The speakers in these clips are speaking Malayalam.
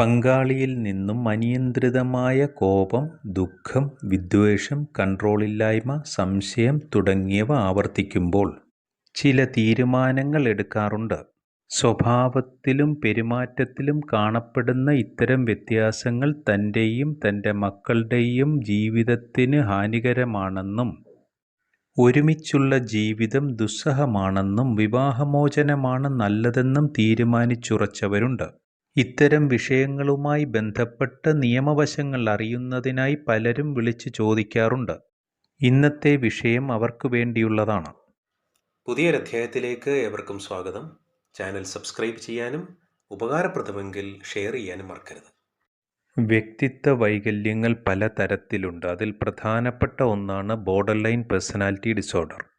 പങ്കാളിയിൽ നിന്നും അനിയന്ത്രിതമായ കോപം, ദുഃഖം, വിദ്വേഷം, കൺട്രോളില്ലായ്മ, സംശയം തുടങ്ങിയവ ആവർത്തിക്കുമ്പോൾ ചില തീരുമാനങ്ങൾ എടുക്കാറുണ്ട്. സ്വഭാവത്തിലും പെരുമാറ്റത്തിലും കാണപ്പെടുന്ന ഇത്തരം വ്യത്യാസങ്ങൾ തന്റെയും തന്റെ മക്കളുടെയും ജീവിതത്തിന് ഹാനികരമാണെന്നും ഒരുമിച്ചുള്ള ജീവിതം ദുസ്സഹമാണെന്നും വിവാഹമോചനമാണ് നല്ലതെന്നും തീരുമാനിച്ചുറച്ചവരുണ്ട്. ഇത്തരം വിഷയങ്ങളുമായി ബന്ധപ്പെട്ട നിയമവശങ്ങൾ അറിയുന്നതിനായി പലരും വിളിച്ചു ചോദിക്കാറുണ്ട്. ഇന്നത്തെ വിഷയം അവർക്ക് വേണ്ടിയുള്ളതാണ്. പുതിയൊരധ്യായത്തിലേക്ക് ഏവർക്കും സ്വാഗതം. ചാനൽ സബ്സ്ക്രൈബ് ചെയ്യാനും ഉപകാരപ്രദമെങ്കിൽ ഷെയർ ചെയ്യാനും മറക്കരുത്. വ്യക്തിത്വ വൈകല്യങ്ങൾ പല തരത്തിലുണ്ട്. അതിൽ പ്രധാനപ്പെട്ട ഒന്നാണ് ബോർഡർ ലൈൻ പേഴ്സണാലിറ്റി ഡിസോർഡർ.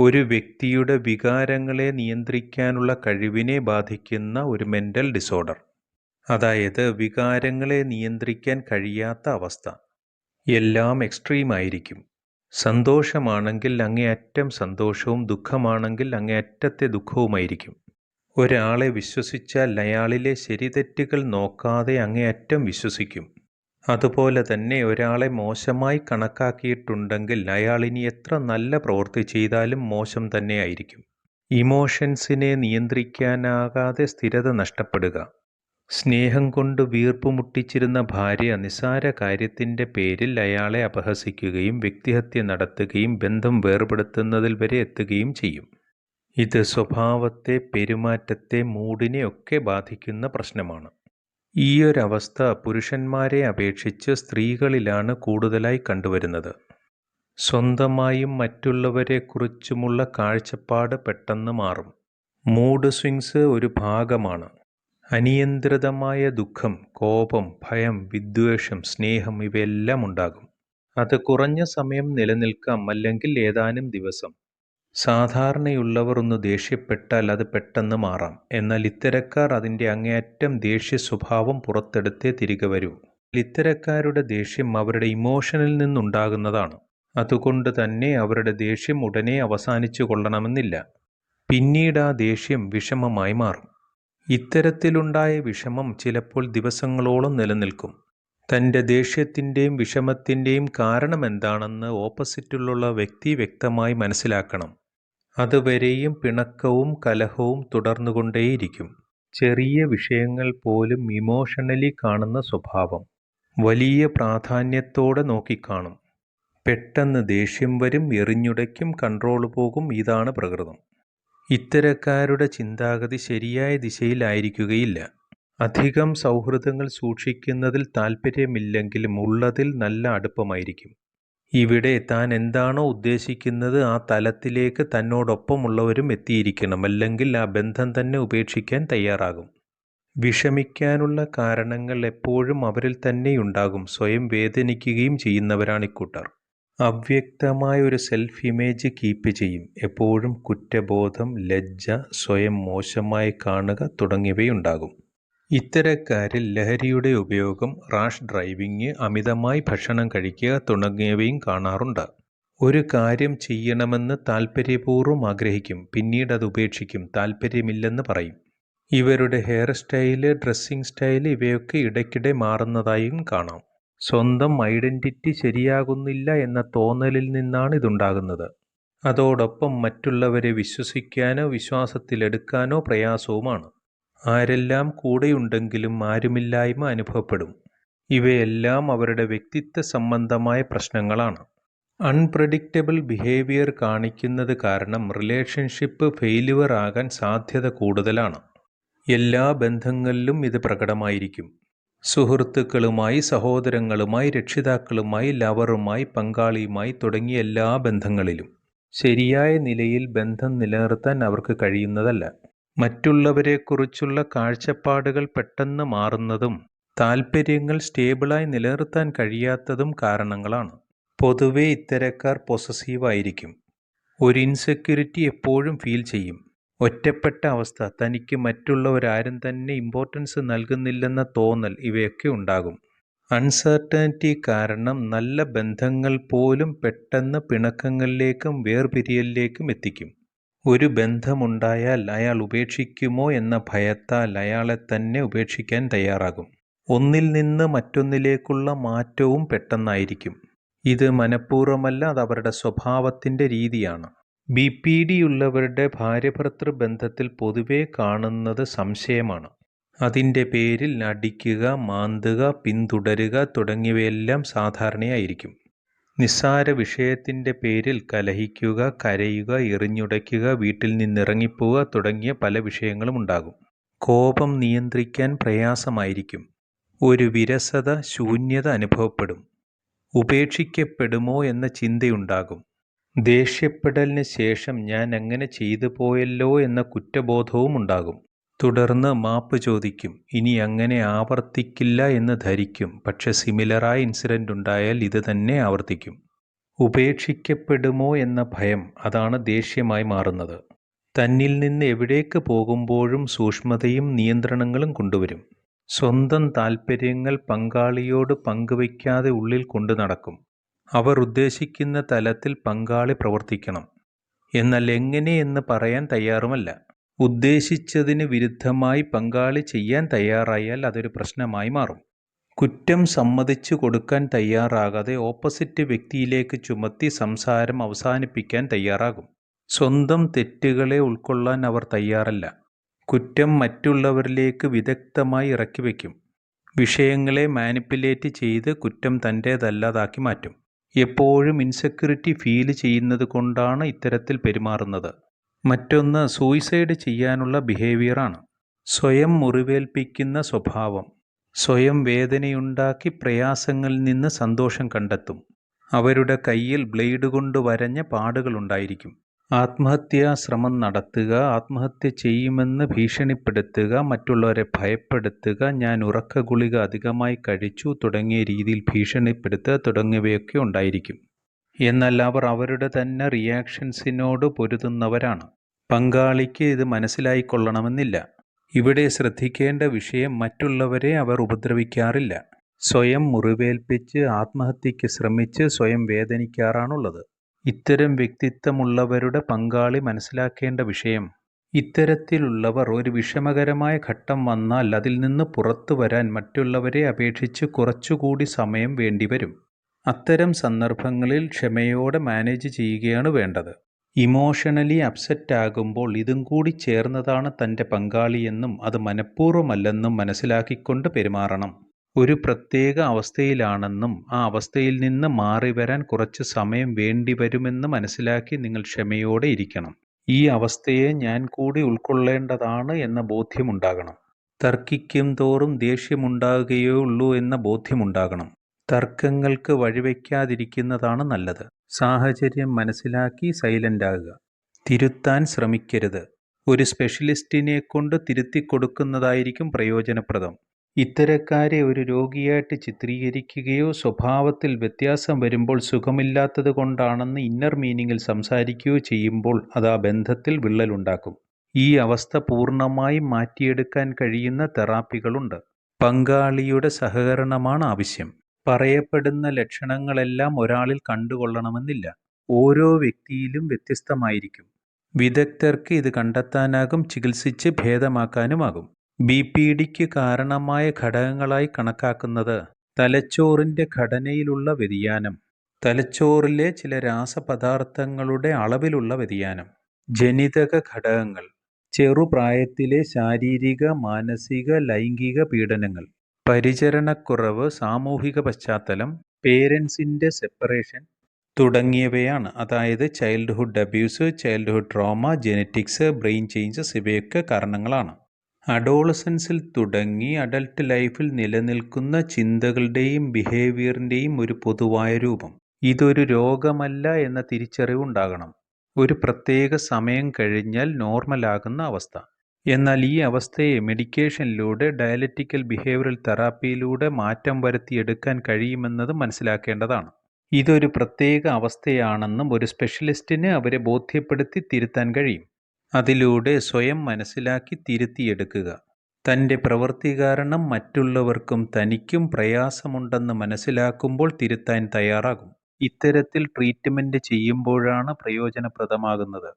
ഒരു വ്യക്തിയുടെ വികാരങ്ങളെ നിയന്ത്രിക്കാനുള്ള കഴിവിനെ ബാധിക്കുന്ന ഒരു മെന്റൽ ഡിസോർഡർ. അതായത് വികാരങ്ങളെ നിയന്ത്രിക്കാൻ കഴിയാത്ത അവസ്ഥ. എല്ലാം എക്സ്ട്രീം ആയിരിക്കും. സന്തോഷമാണെങ്കിൽ അങ്ങേയറ്റം സന്തോഷവും ദുഃഖമാണെങ്കിൽ അങ്ങേയറ്റത്തെ ദുഃഖവുമായിരിക്കും. ഒരാളെ വിശ്വസിച്ചാൽ അയാളിലെ ശരിതെറ്റുകൾ നോക്കാതെ അങ്ങേയറ്റം വിശ്വസിക്കും. അതുപോലെ തന്നെ ഒരാളെ മോശമായി കണക്കാക്കിയിട്ടുണ്ടെങ്കിൽ അയാൾ ഇനി എത്ര നല്ല പ്രവൃത്തി ചെയ്താലും മോശം തന്നെയായിരിക്കും. ഇമോഷൻസിനെ നിയന്ത്രിക്കാനാകാതെ സ്ഥിരത നഷ്ടപ്പെടുക. സ്നേഹം കൊണ്ട് വീർപ്പുമുട്ടിച്ചിരുന്ന ഭാര്യ നിസാര കാര്യത്തിന്റെ പേരിൽ അയാളെ അപഹസിക്കുകയും വ്യക്തിഹത്യ നടത്തുകയും ബന്ധം വേർപെടുത്തുന്നതിൽ വരെ എത്തുകയും ചെയ്യും. ഇത് സ്വഭാവത്തെ, പെരുമാറ്റത്തെ, മൂഡിനെ ഒക്കെ ബാധിക്കുന്ന പ്രശ്നമാണ്. ഈയൊരവസ്ഥ പുരുഷന്മാരെ അപേക്ഷിച്ച് സ്ത്രീകളിലാണ് കൂടുതലായി കണ്ടുവരുന്നത്. സ്വന്തമായും മറ്റുള്ളവരെക്കുറിച്ചുമുള്ള കാഴ്ചപ്പാട് പെട്ടെന്ന് മാറും. മൂഡ് സ്വിങ്സ് ഒരു ഭാഗമാണ്. അനിയന്ത്രിതമായ ദുഃഖം, കോപം, ഭയം, വിദ്വേഷം, സ്നേഹം ഇവയെല്ലാം ഉണ്ടാകും. അത് കുറഞ്ഞ സമയം നിലനിൽക്കാം അല്ലെങ്കിൽ ഏതാനും ദിവസം. സാധാരണയുള്ളവർ ഒന്ന് ദേഷ്യപ്പെട്ടാൽ അത് പെട്ടെന്ന് മാറാം. എന്നാൽ ഇത്തരക്കാർ അതിന്റെ അങ്ങേയറ്റം ദേഷ്യസ്വഭാവം പുറത്തെടുത്തേ തിരികെ വരൂ. ഇത്തരക്കാരുടെ ദേഷ്യം അവരുടെ ഇമോഷനിൽ നിന്നുണ്ടാകുന്നതാണ്. അതുകൊണ്ട് തന്നെ അവരുടെ ദേഷ്യം ഉടനെ അവസാനിച്ചു കൊള്ളണമെന്നില്ല പിന്നീട് ആ ദേഷ്യം വിഷമമായി മാറും. ഇത്തരത്തിലുണ്ടായ വിഷമം ചിലപ്പോൾ ദിവസങ്ങളോളം നിലനിൽക്കും. തന്റെ വിഷമത്തിന്റെയും കാരണം കാരണമെന്താണെന്ന് ഓപ്പോസിറ്റിലുള്ള വ്യക്തി വ്യക്തമായി മനസ്സിലാക്കണം. അതുവരെയും പിണക്കവും കലഹവും തുടർന്നുകൊണ്ടേയിരിക്കും. ചെറിയ വിഷയങ്ങൾ പോലും ഇമോഷണലി കാണുന്ന സ്വഭാവം. വലിയ പ്രാധാന്യത്തോടെ നോക്കിക്കാണും. പെട്ടെന്ന് ദേഷ്യം വരും, എറിഞ്ഞുടയ്ക്കും, കൺട്രോൾ പോകും. ഇതാണ് പ്രകൃതം. ഇത്തരക്കാരുടെ ചിന്താഗതി ശരിയായ ദിശയിലായിരിക്കുകയില്ല. അധികം സൗഹൃദങ്ങൾ സൂക്ഷിക്കുന്നതിൽ താല്പര്യമില്ലെങ്കിലും ഉള്ളതിൽ നല്ല അടുപ്പമായിരിക്കും. ഇവിടെ താൻ എന്താണോ ഉദ്ദേശിക്കുന്നത് ആ തലത്തിലേക്ക് തന്നോടൊപ്പമുള്ളവരും എത്തിയിരിക്കണം. അല്ലെങ്കിൽ ആ ബന്ധം തന്നെ ഉപേക്ഷിക്കാൻ തയ്യാറാകും. വിഷമിക്കാനുള്ള കാരണങ്ങൾ എപ്പോഴും അവരിൽ തന്നെയുണ്ടാകും. സ്വയം വേദനിക്കുകയും ചെയ്യുന്നവരാണ് ഇക്കൂട്ടർ അവ്യക്തമായ ഒരു സെൽഫ് ഇമേജ് കീപ്പ് ചെയ്യും. എപ്പോഴും കുറ്റബോധം, ലജ്ജ, സ്വയം മോശമായി കാണുക തുടങ്ങിയവയുണ്ടാകും. ഇത്തരക്കാരിൽ ലഹരിയുടെ ഉപയോഗം, റാഷ് ഡ്രൈവിംഗ്, അമിതമായി ഭക്ഷണം കഴിക്കുക തുടങ്ങിയവയും കാണാറുണ്ട്. ഒരു കാര്യം ചെയ്യണമെന്ന് താല്പര്യപൂർവം ആഗ്രഹിക്കും. പിന്നീട് അത് ഉപേക്ഷിക്കും. താല്പര്യമില്ലെന്ന് പറയും. ഇവരുടെ ഹെയർ സ്റ്റൈൽ, ഡ്രസ്സിംഗ് സ്റ്റൈൽ ഇവയൊക്കെ ഇടയ്ക്കിടെ മാറുന്നതായും കാണാം. സ്വന്തം ഐഡന്റിറ്റി ശരിയാകുന്നില്ല എന്ന തോന്നലിൽ നിന്നാണ് ഇതുണ്ടാകുന്നത്. അതോടൊപ്പം മറ്റുള്ളവരെ വിശ്വസിക്കാനോ വിശ്വാസത്തിലെടുക്കാനോ പ്രയാസവുമാണ്. ആരെല്ലാം കൂടെയുണ്ടെങ്കിലും ആരുമില്ലായ്മ അനുഭവപ്പെടും. ഇവയെല്ലാം അവരുടെ വ്യക്തിത്വ സംബന്ധമായ പ്രശ്നങ്ങളാണ്. അൺപ്രഡിക്റ്റബിൾ ബിഹേവിയർ കാണിക്കുന്നത് കാരണം റിലേഷൻഷിപ്പ് ഫെയിലുവർ ആകാൻ സാധ്യത കൂടുതലാണ്. എല്ലാ ബന്ധങ്ങളിലും ഇത് പ്രകടമായിരിക്കും. സുഹൃത്തുക്കളുമായി, സഹോദരങ്ങളുമായി, രക്ഷിതാക്കളുമായി, ലവറുമായി, പങ്കാളിയുമായി തുടങ്ങിയ എല്ലാ ബന്ധങ്ങളിലും. ശരിയായ നിലയിൽ ബന്ധം നിലനിർത്താൻ അവർക്ക് കഴിയുന്നതല്ല. മറ്റുള്ളവരെക്കുറിച്ചുള്ള കാഴ്ചപ്പാടുകൾ പെട്ടെന്ന് മാറുന്നതും താൽപ്പര്യങ്ങൾ സ്റ്റേബിളായി നിലനിർത്താൻ കഴിയാത്തതും കാരണങ്ങളാണ്. പൊതുവെ ഇത്തരക്കാർ പൊസസീവ് ആയിരിക്കും. ഒരു ഇൻസെക്യൂരിറ്റി എപ്പോഴും ഫീൽ ചെയ്യും. ഒറ്റപ്പെട്ട അവസ്ഥ, തനിക്ക് മറ്റുള്ളവരാരും തന്നെ ഇമ്പോർട്ടൻസ് നൽകുന്നില്ലെന്ന തോന്നൽ ഇവയൊക്കെ ഉണ്ടാകും. അൺസർട്ടനിറ്റി കാരണം നല്ല ബന്ധങ്ങൾ പോലും പെട്ടെന്ന് പിണക്കങ്ങളിലേക്കും വേർപിരിയലിലേക്കും എത്തിക്കും. ഒരു ബന്ധമുണ്ടായാൽ അയാൾ ഉപേക്ഷിക്കുമോ എന്ന ഭയത്താൽ അയാളെത്തന്നെ ഉപേക്ഷിക്കാൻ തയ്യാറാകും. ഒന്നിൽ നിന്ന് മറ്റൊന്നിലേക്കുള്ള മാറ്റവും പെട്ടെന്നായിരിക്കും. ഇത് മനഃപൂർവമല്ല അത് അവരുടെ സ്വഭാവത്തിന്റെ രീതിയാണ്. ബി പി ഡി ഉള്ളവരുടെ ഭാര്യഭർത്തൃ ബന്ധത്തിൽ പൊതുവെ കാണുന്നത് സംശയമാണ്. അതിന്റെ പേരിൽ അടിക്കുക മാന്തുക പിന്തുടരുക തുടങ്ങിയവയെല്ലാം സാധാരണയായിരിക്കും. നിസ്സാര വിഷയത്തിന്റെ പേരിൽ കലഹിക്കുക കരയുക എറിഞ്ഞുടയ്ക്കുക വീട്ടിൽ നിന്നിറങ്ങിപ്പോവുക തുടങ്ങിയ പല വിഷയങ്ങളും ഉണ്ടാകും. കോപം നിയന്ത്രിക്കാൻ പ്രയാസമായിരിക്കും. ഒരു വിരസത ശൂന്യത അനുഭവപ്പെടും. ഉപേക്ഷിക്കപ്പെടുമോ എന്ന ചിന്തയുണ്ടാകും. ദേഷ്യപ്പെടലിന് ശേഷം ഞാൻ അങ്ങനെ ചെയ്തു പോയല്ലോ എന്ന കുറ്റബോധവും ഉണ്ടാകും. തുടർന്ന് മാപ്പ് ചോദിക്കും. ഇനി അങ്ങനെ ആവർത്തിക്കില്ല എന്ന് ധരിക്കും. പക്ഷെ സിമിലറായ ഇൻസിഡന്റ് ഉണ്ടായാൽ ഇത് തന്നെ ആവർത്തിക്കും. ഉപേക്ഷിക്കപ്പെടുമോ എന്ന ഭയം അതാണ് ദേഷ്യമായി മാറുന്നത്. തന്നിൽ നിന്ന് എവിടേക്ക് പോകുമ്പോഴും സൂക്ഷ്മതയും നിയന്ത്രണങ്ങളും കൊണ്ടുവരും. സ്വന്തം താൽപ്പര്യങ്ങൾ പങ്കാളിയോട് പങ്കുവയ്ക്കാതെ ഉള്ളിൽ കൊണ്ടു നടക്കും. അവർ ഉദ്ദേശിക്കുന്ന തലത്തിൽ പങ്കാളി പ്രവർത്തിക്കണം. എന്നാൽ എങ്ങനെയെന്ന് പറയാൻ തയ്യാറുമല്ല. ഉദ്ദേശിച്ചതിന് വിരുദ്ധമായി പങ്കാളി ചെയ്യാൻ തയ്യാറായാൽ അതൊരു പ്രശ്നമായി മാറും. കുറ്റം സമ്മതിച്ചു കൊടുക്കാൻ തയ്യാറാകാതെ ഓപ്പോസിറ്റ് വ്യക്തിയിലേക്ക് ചുമത്തി സംസാരം അവസാനിപ്പിക്കാൻ തയ്യാറാകും. സ്വന്തം തെറ്റുകളെ ഉൾക്കൊള്ളാൻ അവർ തയ്യാറല്ല. കുറ്റം മറ്റുള്ളവരിലേക്ക് വിദഗ്ധമായി ഇറക്കി വയ്ക്കും. വിഷയങ്ങളെ മാനിപ്പുലേറ്റ് ചെയ്ത് കുറ്റം തന്റേതല്ലാതാക്കി മാറ്റും. എപ്പോഴും ഇൻസെക്യൂരിറ്റി ഫീൽ ചെയ്യുന്നത് കൊണ്ടാണ് ഇത്തരത്തിൽ പെരുമാറുന്നത്. മറ്റൊന്ന് സൂയിസൈഡ് ചെയ്യാനുള്ള ബിഹേവിയറാണ്. സ്വയം മുറിവേൽപ്പിക്കുന്ന സ്വഭാവം. സ്വയം വേദനയുണ്ടാക്കി പ്രയാസങ്ങളിൽ നിന്ന് സന്തോഷം കണ്ടെത്തും. അവരുടെ കയ്യിൽ ബ്ലേഡ് കൊണ്ട് വരഞ്ഞ പാടുകളുണ്ടായിരിക്കും ആത്മഹത്യാ ശ്രമം നടത്തുക ആത്മഹത്യ ചെയ്യുമെന്ന് ഭീഷണിപ്പെടുത്തുക മറ്റുള്ളവരെ ഭയപ്പെടുത്തുക ഞാൻ ഉറക്ക ഗുളിക അധികമായി കഴിച്ചു തുടങ്ങിയ രീതിയിൽ ഭീഷണിപ്പെടുത്തുക തുടങ്ങിയവയൊക്കെ ഉണ്ടായിരിക്കും. എന്നാൽ അവർ അവരുടെ തന്നെ റിയാക്ഷൻസിനോട് പൊരുതുന്നവരാണ്. പങ്കാളിക്ക് ഇത് മനസ്സിലായിക്കൊള്ളണമെന്നില്ല. ഇവിടെ ശ്രദ്ധിക്കേണ്ട വിഷയം മറ്റുള്ളവരെ അവർ ഉപദ്രവിക്കാറില്ല. സ്വയം മുറിവേൽപ്പിച്ച് ആത്മഹത്യയ്ക്ക് ശ്രമിച്ച് സ്വയം വേദനിക്കാറാണുള്ളത്. ഇത്തരം വ്യക്തിത്വമുള്ളവരുടെ പങ്കാളി മനസ്സിലാക്കേണ്ട വിഷയം. ഇത്തരത്തിലുള്ളവർ ഒരു വിഷമകരമായ ഘട്ടം വന്നാൽ അതിൽ നിന്ന് പുറത്തു വരാൻ മറ്റുള്ളവരെ അപേക്ഷിച്ച് കുറച്ചുകൂടി സമയം വേണ്ടിവരും. അത്തരം സന്ദർഭങ്ങളിൽ ക്ഷമയോടെ മാനേജ് ചെയ്യുകയാണ് വേണ്ടത്. ഇമോഷണലി അപ്സെറ്റ് ആകുമ്പോൾ ഇതും കൂടി ചേർന്നതാണ് തന്റെ പങ്കാളിയെന്നും അത് മനഃപൂർവമല്ലെന്നും മനസ്സിലാക്കിക്കൊണ്ട് പെരുമാറണം. ഒരു പ്രത്യേക അവസ്ഥയിലാണെന്നും ആ അവസ്ഥയിൽ നിന്ന് മാറി വരാൻ കുറച്ച് സമയം വേണ്ടി വരുമെന്ന് മനസ്സിലാക്കി നിങ്ങൾ ക്ഷമയോടെ ഇരിക്കണം. ഈ അവസ്ഥയെ ഞാൻ കൂടി ഉൾക്കൊള്ളേണ്ടതാണ് എന്ന ബോധ്യമുണ്ടാകണം. തർക്കിക്കും തോറും ദേഷ്യമുണ്ടാകുകയേ ഉള്ളൂ എന്ന ബോധ്യമുണ്ടാകണം. തർക്കങ്ങൾക്ക് വഴിവെക്കാതിരിക്കുന്നതാണ് നല്ലത്. സാഹചര്യം മനസ്സിലാക്കി സൈലന്റ് ആകുക തിരുത്താൻ ശ്രമിക്കരുത്. ഒരു സ്പെഷ്യലിസ്റ്റിനെ കൊണ്ട് തിരുത്തി കൊടുക്കുന്നതായിരിക്കും പ്രയോജനപ്രദം. ഇത്തരക്കാരെ ഒരു രോഗിയായിട്ട് ചിത്രീകരിക്കുകയോ സ്വഭാവത്തിൽ വ്യത്യാസം വരുമ്പോൾ സുഖമില്ലാത്തത് കൊണ്ടാണെന്ന് ഇന്നർ മീനിങ്ങിൽ സംസാരിക്കുകയോ ചെയ്യുമ്പോൾ അത് ആ ബന്ധത്തിൽ വിള്ളലുണ്ടാക്കും. ഈ അവസ്ഥ പൂർണമായും മാറ്റിയെടുക്കാൻ കഴിയുന്ന തെറാപ്പികളുണ്ട്. പങ്കാളിയുടെ സഹകരണമാണ് ആവശ്യം. പറയപ്പെടുന്ന ലക്ഷണങ്ങളെല്ലാം ഒരാളിൽ കണ്ടുകൊള്ളണമെന്നില്ല. ഓരോ വ്യക്തിയിലും വ്യത്യസ്തമായിരിക്കും. വിദഗ്ധർക്ക് ഇത് കണ്ടെത്താനാകും ചികിത്സിച്ച് ഭേദമാക്കാനുമാകും. ബി പി ഡിക്ക് കാരണമായ ഘടകങ്ങളായി കണക്കാക്കുന്നത് തലച്ചോറിന്റെ ഘടനയിലുള്ള വ്യതിയാനം തലച്ചോറിലെ ചില രാസപദാർത്ഥങ്ങളുടെ അളവിലുള്ള വ്യതിയാനം ജനിതക ഘടകങ്ങൾ ചെറുപ്രായത്തിലെ ശാരീരിക മാനസിക ലൈംഗിക പീഡനങ്ങൾ. പരിചരണക്കുറവ് സാമൂഹിക പശ്ചാത്തലം പേരൻസിന്റെ സെപ്പറേഷൻ തുടങ്ങിയവയാണ്. അതായത് childhood abuse childhood trauma genetics brain changes ഇവയൊക്കെ കാരണങ്ങളാണ്. അഡോളസൻസിൽ തുടങ്ങി അഡൽട്ട് ലൈഫിൽ നിലനിൽക്കുന്ന ചിന്തകളുടെയും ബിഹേവിയറിന്റെയും ഒരു പൊതുവായ രൂപം. ഇതൊരു രോഗമല്ല എന്ന തിരിച്ചറിവുണ്ടാകണം. ഒരു പ്രത്യേക സമയം കഴിഞ്ഞാൽ നോർമലാകുന്ന അവസ്ഥ. എന്നാൽ ഈ അവസ്ഥയെ മെഡിക്കേഷനിലൂടെ ഡയലറ്റിക്കൽ ബിഹേവിയറൽ തെറാപ്പിയിലൂടെ മാറ്റം വരുത്തിയെടുക്കാൻ കഴിയുമെന്നത് മനസ്സിലാക്കേണ്ടതാണ്. ഇതൊരു പ്രത്യേക അവസ്ഥയാണെന്നും ഒരു സ്പെഷ്യലിസ്റ്റിന് അവരെ ബോധ്യപ്പെടുത്തി തിരുത്താൻ കഴിയും. അതിലൂടെ സ്വയം മനസ്സിലാക്കി തിരുത്തിയെടുക്കുക. തന്റെ പ്രവൃത്തി കാരണം മറ്റുള്ളവർക്കും തനിക്കും പ്രയാസമുണ്ടെന്ന് മനസ്സിലാക്കുമ്പോൾ തിരുത്താൻ തയ്യാറാകും. ഇത്തരത്തിൽ ട്രീറ്റ്മെന്റ് ചെയ്യുമ്പോഴാണ് പ്രയോജനപ്രദമാകുന്നത്.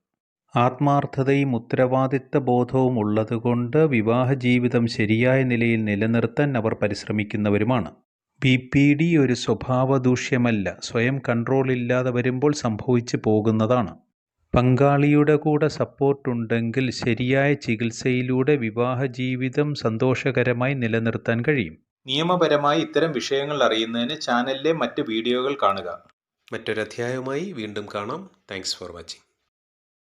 ആത്മാർത്ഥതയും ഉത്തരവാദിത്ത ബോധവും ഉള്ളതുകൊണ്ട് വിവാഹ ജീവിതം ശരിയായ നിലയിൽ നിലനിർത്താൻ അവർ പരിശ്രമിക്കുന്നവരുമാണ്. ബി പി ഡി ഒരു സ്വഭാവദൂഷ്യമല്ല. സ്വയം കൺട്രോൾ ഇല്ലാതെ വരുമ്പോൾ സംഭവിച്ചു പോകുന്നതാണ്. പങ്കാളിയുടെ കൂടെ സപ്പോർട്ടുണ്ടെങ്കിൽ ശരിയായ ചികിത്സയിലൂടെ വിവാഹ ജീവിതം സന്തോഷകരമായി നിലനിർത്താൻ കഴിയും. നിയമപരമായി ഇത്തരം വിഷയങ്ങൾ അറിയുന്നതിന് ചാനലിലെ മറ്റ് വീഡിയോകൾ കാണുക. മറ്റൊരധ്യായവുമായി വീണ്ടും കാണാം. Thanks for watching.